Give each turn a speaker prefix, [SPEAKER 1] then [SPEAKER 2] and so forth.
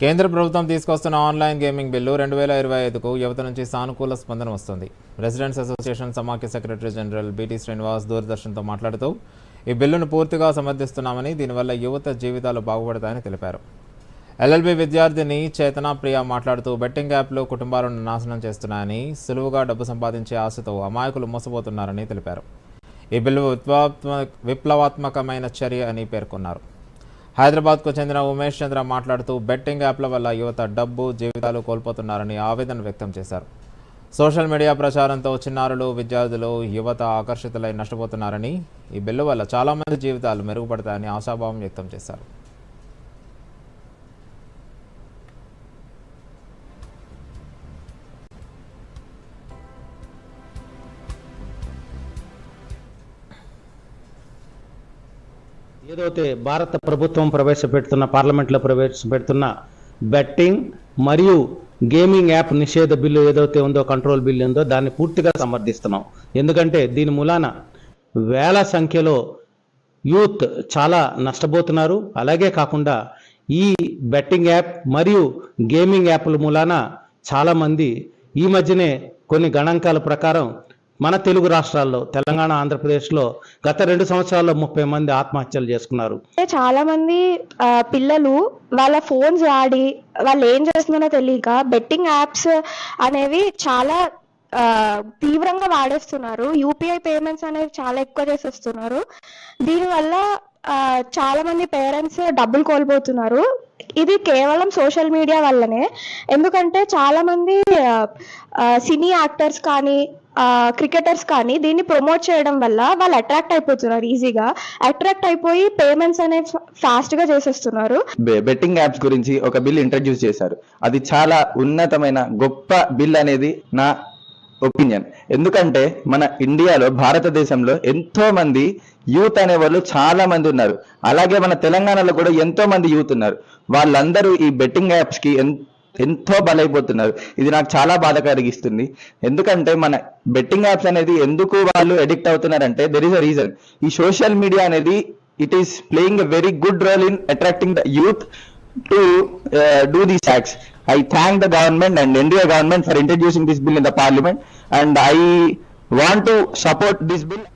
[SPEAKER 1] కేంద్ర ప్రభుత్వం తీసుకొస్తున్న ఆన్లైన్ గేమింగ్ బిల్లు రెండు వేల ఇరవై ఐదుకు యువత నుంచి సానుకూల స్పందన వస్తుంది. రెసిడెంట్స్ అసోసియేషన్ సమాఖ్య సెక్రటరీ జనరల్ బీటీ శ్రీనివాస్ దూరదర్శన్తో మాట్లాడుతూ ఈ బిల్లును పూర్తిగా సమర్థిస్తున్నామని దీనివల్ల యువత జీవితాలు బాగుపడతాయని తెలిపారు. ఎల్ఎల్బి విద్యార్థిని చేతన ప్రియ మాట్లాడుతూ బెట్టింగ్ యాప్లు కుటుంబాలను నాశనం చేస్తున్నాయని సులువుగా డబ్బు సంపాదించే ఆశతో అమాయకులు మోసపోతున్నారని తెలిపారు. ఈ బిల్లు విప్లవాత్మ విప్లవాత్మకమైన చర్య అని పేర్కొన్నారు. హైదరాబాద్కు చెందిన ఉమేష్ చంద్ర మాట్లాడుతూ బెట్టింగ్ యాప్ల వల్ల యువత డబ్బు జీవితాలు కోల్పోతున్నారని ఆవేదన వ్యక్తం చేశారు. సోషల్ మీడియా ప్రచారంతో చిన్నారులు విద్యార్థులు యువత ఆకర్షితులై నష్టపోతున్నారని ఈ బిల్లు వల్ల చాలామంది జీవితాలు మెరుగుపడతాయని ఆశాభావం వ్యక్తం చేశారు.
[SPEAKER 2] ఏదైతే భారత ప్రభుత్వం ప్రవేశపెడుతున్న పార్లమెంట్లో ప్రవేశపెడుతున్న బెట్టింగ్ మరియు గేమింగ్ యాప్ నిషేధ బిల్లు ఏదైతే ఉందో కంట్రోల్ బిల్లు ఉందో దాన్ని పూర్తిగా సమర్థిస్తున్నాం. ఎందుకంటే దీని మూలాన వేల సంఖ్యలో యూత్ చాలా నష్టపోతున్నారు. అలాగే కాకుండా ఈ బెట్టింగ్ యాప్ మరియు గేమింగ్ యాప్ల మూలాన చాలామంది ఈ మధ్యనే కొన్ని గణాంకాల ప్రకారం మన తెలుగు రాష్ట్రాల్లో తెలంగాణ ఆంధ్రప్రదేశ్లో గత రెండు సంవత్సరాల్లో ముప్పై మంది ఆత్మహత్యలు చేసుకున్నారు.
[SPEAKER 3] అంటే చాలా మంది ఆ, పిల్లలు వాళ్ళ ఫోన్స్ వాడి వాళ్ళు ఏం చేస్తున్నారో తెలియక బెట్టింగ్ యాప్స్ అనేవి చాలా ఆ, తీవ్రంగా వాడేస్తున్నారు. యూపీఐ పేమెంట్స్ అనేవి చాలా ఎక్కువ చేసేస్తున్నారు. దీనివల్ల చాలా మంది పేరెంట్స్ డబ్బులు కోల్పోతున్నారు. ఇది కేవలం సోషల్ మీడియా వల్లనే. ఎందుకంటే చాలా మంది సినీ యాక్టర్స్ కానీ క్రికెటర్స్ కానీ దీన్ని ప్రమోట్ చేయడం వల్ల వాళ్ళు అట్రాక్ట్ అయిపోతున్నారు ఈజీగా అట్రాక్ట్ అయిపోయి పేమెంట్స్ అనేవి ఫాస్ట్గా చేసేస్తున్నారు.
[SPEAKER 4] బెట్టింగ్ యాప్స్ గురించి ఒక బిల్ ఇంట్రడ్యూస్ చేశారు. అది చాలా ఉన్నతమైన గొప్ప బిల్ అనేది నా ఒపీనియన్ ఎందుకంటే మన ఇండియాలో భారతదేశంలో ఎంతో మంది యూత్ అనే వాళ్ళు చాలా మంది ఉన్నారు. అలాగే మన తెలంగాణలో కూడా ఎంతో మంది యూత్ ఉన్నారు. వాళ్ళందరూ ఈ బెట్టింగ్ యాప్స్కి ఎన్- ఎంతో బలైపోతున్నారు. ఇది నాకు చాలా బాధ కలిగిస్తుంది. ఎందుకంటే మన బెట్టింగ్ యాప్స్ అనేది ఎందుకు వాళ్ళు ఎడిక్ట్ అవుతున్నారంటే దెర్ ఇస్ అ రీజన్ ఈ సోషల్ మీడియా అనేది it is playing very good role in attracting the youth to do these acts I thank the government and NDA government for introducing this bill in the parliament and I want to support this bill